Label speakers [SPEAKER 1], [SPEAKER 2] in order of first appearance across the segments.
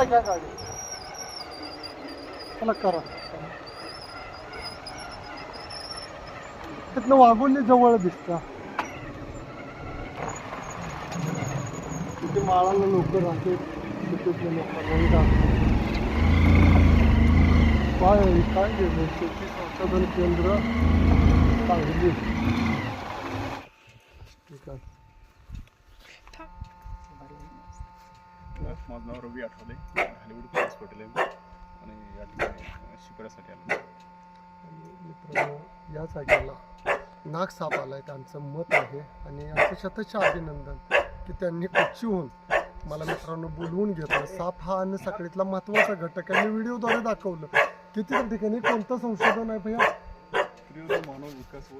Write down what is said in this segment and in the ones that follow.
[SPEAKER 1] आता घ्या गाडी चला करा तिथनं वाघोली जवळ दिसता तिथे माळाला लोक राहते तिथे लोकांनाही काय काय गेलं शेती संशोधन केंद्र सांगली ठीक आहे
[SPEAKER 2] माझं नाव रवी आठवले. हॉलिवूड पोलीस पटेल आहे. आणि या ठिकाणी शिकवण्यासाठी आलो.
[SPEAKER 1] आणि मित्रांनो या जागेला नाग साप आलाय त्यांचं मत आहे. आणि यांचं शतश अभिनंदन की त्यांनी कुच्ची मला मित्रांनो बोलवून घेतलं. साप हा अन्न साखळीतला महत्त्वाचा घटक आहे. मी व्हिडिओद्वारे दाखवलं. किती ठिकाणी कोणतं संशोधन आहे भैया.
[SPEAKER 2] मानव विकास व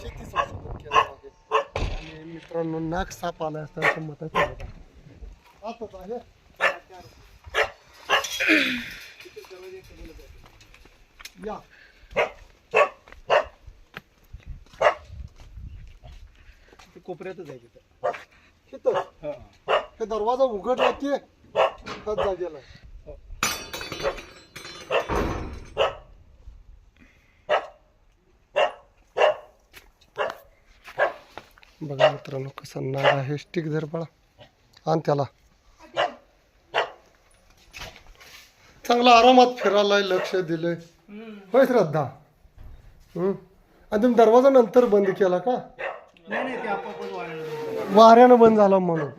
[SPEAKER 2] शेती
[SPEAKER 1] संशोधन केलं आहे. आणि मित्रांनो नाग साप आलाय असं त्यांचं मत आहे आहे. या.
[SPEAKER 2] ते कोपऱ्यातच आहे तिथं.
[SPEAKER 1] तिथं
[SPEAKER 2] हां.
[SPEAKER 1] हे दरवाजा उघडला की त्याच जागेला आहे. बघा मित्रांनो कसा नाग आहे. स्टिक धर बाळा आण त्याला. चांगला आरामात फिरायला लक्ष दिलंय. होय श्रद्धा? हम्म. आणि तुम्ही दरवाजा नंतर बंद केला का? वाऱ्यानं बंद झाला. म्हणून.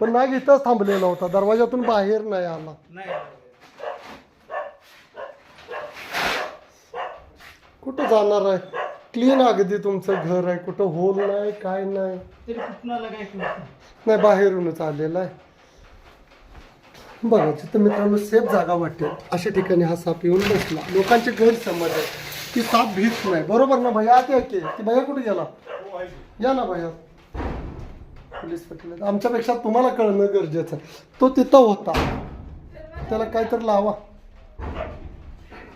[SPEAKER 1] पण नाग इथंच थांबलेला होता. दरवाजातून बाहेर नाही आला. कुठं जाणार आहे? क्लीन अगदी तुमचं घर आहे. कुठं होल नाही काय नाही. नाही बाहेरूनच आलेला आहे. बघा तिथं मित्रांनो सेफ जागा वाटते अशा ठिकाणी हा साप येऊन बसला. लोकांचे गैरसमज आहे की साप भीत नाही. बरोबर ना भैया? आत आहे की भैया कुठे गेला? या ना भैया. पोलीस पटेल आमच्यापेक्षा तुम्हाला कळणं गरजेचं आहे. तो तिथं होता. त्याला काहीतरी लावा.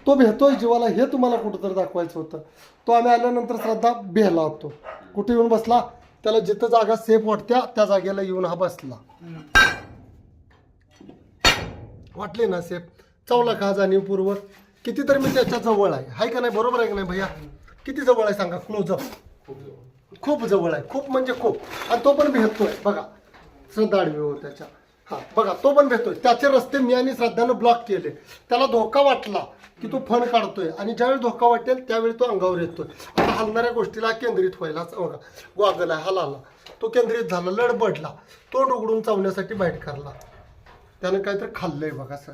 [SPEAKER 1] तो भेटतोय जीवाला. हे तुम्हाला कुठंतरी दाखवायचं होतं. तो आम्ही आल्यानंतर श्रद्धा भेला होतो. कुठे येऊन बसला? त्याला जिथं जागा सेफ वाटत्या त्या जागेला येऊन हा बसला. वाटले ना सेफ चवला का जाणीवपूर्वक कितीतरी मी त्याच्याजवळ आहे. हाय का नाही? बरोबर आहे का नाही भैया? किती जवळ आहे सांगा? क्लोजअप. खूप जवळ आहे. खूप म्हणजे खूप. आणि तो पण भेटतोय. बघा. श्रद्धा आडवी हो त्याच्या. हा बघा तो पण भेटतोय. त्याचे रस्ते मी आणि श्रद्धानं ब्लॉक केले. त्याला धोका वाटला की तो फण काढतोय. आणि ज्यावेळी धोका वाटेल त्यावेळी तो अंगावर येतोय. आता हलणाऱ्या गोष्टीला केंद्रित व्हायला बघा वागला आहे हलाला. तो केंद्रित झाला लडबडला. तोंड उघडून चावण्यासाठी बाईट करला त्यानं काहीतरी खाल्लंय बघा सर.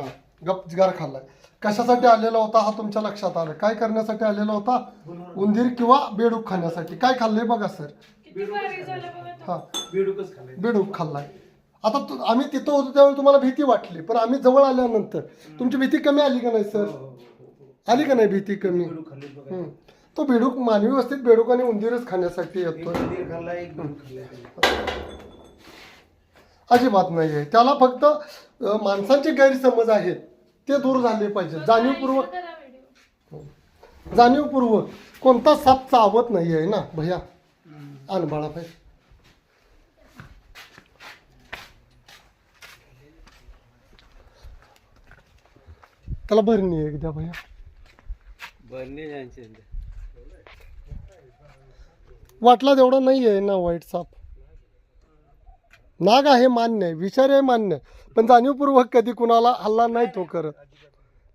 [SPEAKER 1] हा. गपगार खाल्लाय. कशासाठी आलेला होता हा तुमच्या लक्षात आलं? काय करण्यासाठी आलेला होता? उंदीर किंवा बेडूक खाण्यासाठी? काय खाल्लंय बघा सर? हा. बेडूक खाल्लाय. आता तु- आम्ही तिथं होतो त्यावेळी तुम्हाला भीती वाटली पण आम्ही जवळ आल्यानंतर. तुमची भीती कमी आली का नाही सर? आली का नाही भीती कमी? हम्म. तो बेडूक मानवी वस्तीत बेडूक आणि उंदीरच खाण्यासाठी येतो अजिबात नाही आहे त्याला फक्त अ, माणसांचे गैरसमज आहेत. ते दूर झाले पाहिजे जाणीवपूर्वक जाणीवपूर्वक कोणता साप चावत नाही आहे ना? भैया. आण बाळाभाई त्याला भरणी आहे एकदा भैया. वाटला तेवढा नाही आहे ना वाईट साप. नाग आहे मान्य आहे विचार आहे मान्य. पण जाणीवपूर्वक कधी कुणाला हल्ला नाही तो करत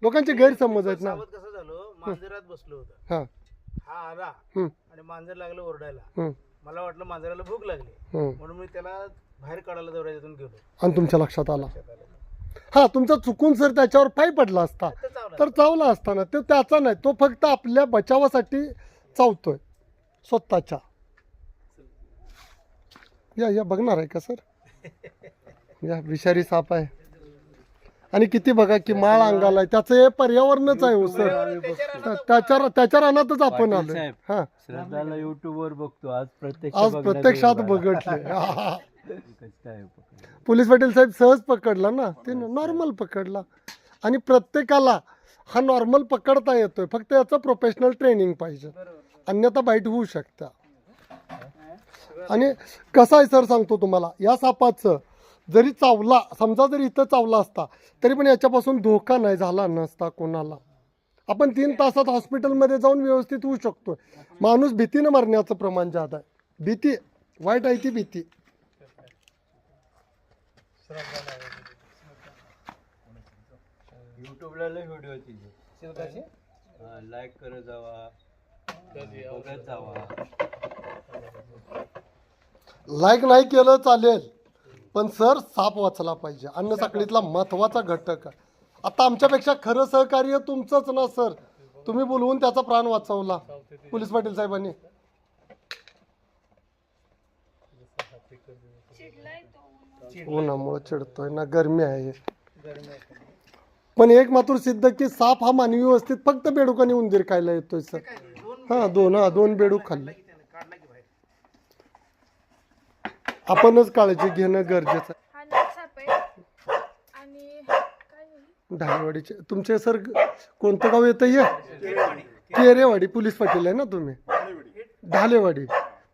[SPEAKER 1] लोकांचे गैरसमज आहेत ना.
[SPEAKER 3] सावध कसं झालो? मांजरात बसलो होतो.
[SPEAKER 1] हा.
[SPEAKER 3] हा आला.
[SPEAKER 1] हम्म,
[SPEAKER 3] आणि मांजर लागलं ओरडायला.
[SPEAKER 1] हम्म,
[SPEAKER 3] मला वाटलं मांजराला भूक लागली.
[SPEAKER 1] हम्म.
[SPEAKER 3] म्हणून मी त्याला बाहेर काढायला दरवाजातून गेलो.
[SPEAKER 1] आणि तुमच्या लक्षात आला. हा तुमचा चुकून सर त्याच्यावर पाय पडला असता.
[SPEAKER 3] तर चावला
[SPEAKER 1] तर चावला असता ना तो त्याचा नाही तो फक्त आपल्या बचावासाठी चावतोय. स्वतःच्या. या या बघणार आहे का सर? या विषारी साप आहे. आणि किती बघा की माळ अंगाला आहे. त्याचं हे पर्यावरणच आहे हो सर. त्याच्या त्याच्या रानातच आपण
[SPEAKER 4] पाटील
[SPEAKER 1] आलो
[SPEAKER 4] साहेब.
[SPEAKER 1] हा.
[SPEAKER 4] श्रद्धाला युट्यूब वर बघतो. आज प्रत्यक्ष
[SPEAKER 1] आज
[SPEAKER 4] बघण्यात
[SPEAKER 1] प्रत्यक्षात
[SPEAKER 4] येईल. कसं आहे पकडलं.
[SPEAKER 1] पोलीस पाटील साहेब सहज पकडला ना? ते नॉर्मल पकडला. आणि प्रत्येकाला हा नॉर्मल पकडता येतोय. फक्त याचं प्रोफेशनल ट्रेनिंग पाहिजे. अन्यथा बाईट होऊ शकता. आणि कसं आहे सर सांगतो तुम्हाला या सापाचं जरी चावला समजा जरी इथं चावला असता तरी पण याच्यापासून धोका नाही झाला नसता कोणाला. आपण तीन तासात हॉस्पिटलमध्ये जाऊन व्यवस्थित होऊ शकतो माणूस भीतीनं मरण्याचं प्रमाण जात आहे. भीती वाईट आहे ती भीती.
[SPEAKER 4] युट्यूबला व्हिडिओ लाईक करत जावा. बघत जावा.
[SPEAKER 1] लाईक नाही केलं चालेल. पण सर साप वाचला पाहिजे. अन्न साखळीतला महत्त्वाचा घटक आहे. आता आमच्यापेक्षा खरं सहकार्य तुमचंच ना सर. तुम्ही बोलवून त्याचा प्राण वाचवला. पोलीस पाटील साहेबांनी. उन्हामुळे चिडतोय ना गरमी आहे. पण एक मात्र सिद्ध की साप हा मानवी व्यवस्थित फक्त बेडूकाने उंदीर खायला येतोय सर. हा दोन हा दोन बेडूक खाल्ले
[SPEAKER 3] काढला की बाहेर
[SPEAKER 1] आपणच काळजी घेणं गरजेचं आहे.
[SPEAKER 5] हा नाग साप आहे. आणि काय
[SPEAKER 1] तुमचे सर कोणतं गाव येतं हे? केरेवाडी पोलीस पाटील आहे ना तुम्ही? ढालेवाडी.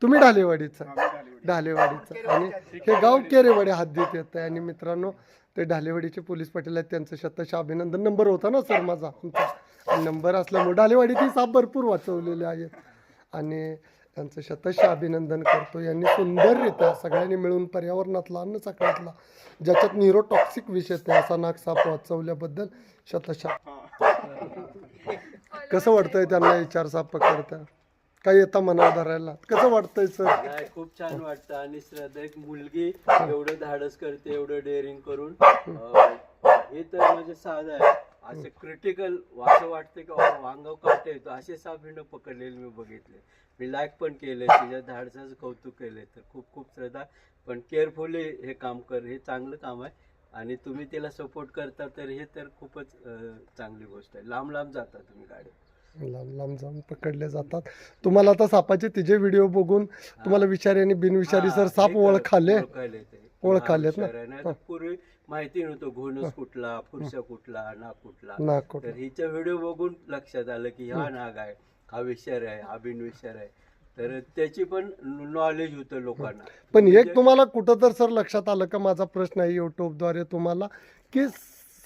[SPEAKER 1] तुम्ही ढालेवाडीचा. ढालेवाडीचा. आणि हे गाव केरेवाडी हद्दीत येत आहे. आणि मित्रांनो ते ढालेवाडीचे पोलीस पाटील आहेत. त्यांचं शतश अभिनंदन नंबर होता ना सर माझा? आमचा नंबर असल्यामुळे ढालेवाडीतील साप भरपूर वाचवलेले आहेत. आणि त्यांचं शतश अभिनंदन करतो. यांनी सुंदररित्या सगळ्यांनी मिळून पर्यावरणातला अन्न सकाळातला ज्याच्यात न्यूरोटॉक्सिक विष येते असा नाग साप वाचवल्याबद्दल शतशा. कसं वाटतंय त्यांना विचार साप पकडता? काय येता मनावर धरायला? कसं वाटतंय सर
[SPEAKER 4] नाही खूप छान वाटतं आणि श्रद्धा एक मुलगी एवढं धाडस करते एवढं डेअरिंग करून. अं, हे तर म्हणजे साधं आहे. असं क्रिटिकल असं वाटतं की वांगाव काटे. येतो असे साप हिनं पकडलेले मी बघितले. मी लाईक पण केले तिच्या धाडसाचं कौतुक केले. तर खूप खूप श्रद्धा. पण केअरफुली हे काम कर हे चांगलं काम आहे. आणि तुम्ही तिला सपोर्ट करता तर हे तर खूपच चांगली गोष्ट आहे. लांब लांब जाता तुम्ही गाडी.
[SPEAKER 1] लांब लांब जाऊन पकडले जातात. तुम्हाला आता सापाचे तिचे व्हिडिओ बघून तुम्हाला विषारी आणि बिनविषारी सर साप ओळखाले. ओळखालेत ना?
[SPEAKER 4] पूर्वी माहिती नव्हतं घोणस कुठला फुरसा कुठला नाग कुठला. तर हिचा व्हिडिओ बघून लक्षात आलं की हा नाग आहे हा विषार आहे हा बिनविषार आहे. तर त्याची पण नॉलेज होतं लोकांना.
[SPEAKER 1] पण एक तुम्हाला कुठं तर सर लक्षात आलं का माझा प्रश्न आहे युट्यूबद्वारे तुम्हाला की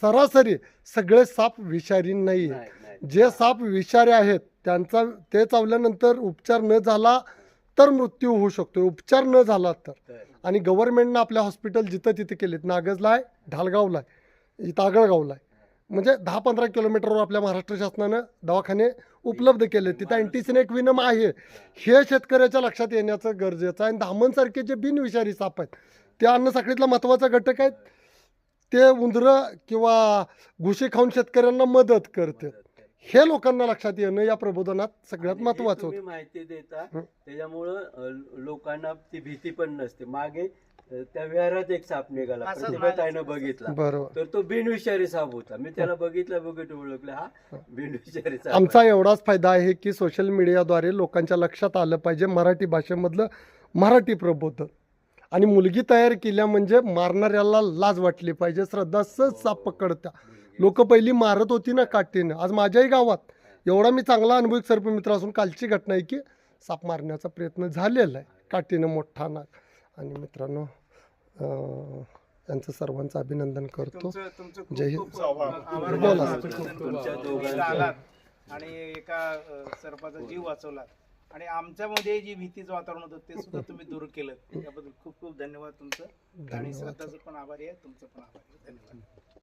[SPEAKER 1] सरासरी सगळे साप विषारी नाही.
[SPEAKER 4] नाही नाही.
[SPEAKER 1] जे साप विषारी आहेत त्यांचा ते चावल्यानंतर उपचार न झाला तर मृत्यू होऊ शकतो उपचार न झाला तर. आणि गव्हर्नमेंटनं आपल्या हॉस्पिटल जिथं तिथे केलेत. नागजला आहे ढालगावला आहे इथं आगळगावला आहे. म्हणजे दहा पंधरा किलोमीटरवर आपल्या महाराष्ट्र शासनानं दवाखाने उपलब्ध केले तिथं अँटीसिनेक विनम आहे. हे शेतकऱ्याच्या लक्षात येण्याचं गरजेचं आहे. आणि धामणसारखे जे बिनविषारी साप आहेत ते अन्न साखळीतला महत्त्वाचा घटक आहेत. ते उंदरं किंवा घुशी खाऊन शेतकऱ्यांना मदत करते हे लोकांना लक्षात येणं या प्रबोधनात सगळ्यात
[SPEAKER 4] हे तुम्ही
[SPEAKER 1] होतं.
[SPEAKER 4] माहिती देता
[SPEAKER 1] हं.
[SPEAKER 4] त्याच्यामुळं लोकांना ती भीती पण नसते. मागे त्या विहारात एक साप निघाला प्रतिभाताईनं बघितला.
[SPEAKER 1] बरोबर.
[SPEAKER 4] तर तो बिनविषारी साप होता. मी त्याला बघितलं बघित ओळखलं. हा बिनविषारी साप
[SPEAKER 1] आमचा एवढाच फायदा आहे की सोशल मीडियाद्वारे लोकांच्या लक्षात आलं पाहिजे. मराठी भाषेमधलं मराठी प्रबोधन. आणि मुलगी तयार केल्या म्हणजे मारणाऱ्याला लाज वाटली पाहिजे. श्रद्धा सहज साप पकडत्या. लोक पहिली मारत होती ना काठीनं. आज माझ्याही गावात एवढा मी चांगला अनुभवी सर्पमित्र असून कालची घटना आहे की साप मारण्याचा प्रयत्न झालेला आहे. काठीनं मोठा नाग. आणि मित्रांनो अं, यांचं सर्वांचं अभिनंदन करतो. जय हिंद. बोला.
[SPEAKER 3] आणि एका सर्पाचा जीव वाचवला. आणि आमच्यामध्ये जी भीतीचं वातावरण होतं ते सुद्धा तुम्ही दूर केलं. त्याबद्दल खूप खूप धन्यवाद तुमचं. आणि श्रद्धाचं पण आभारी आहे. तुमचं पण आभारी आहे. धन्यवाद.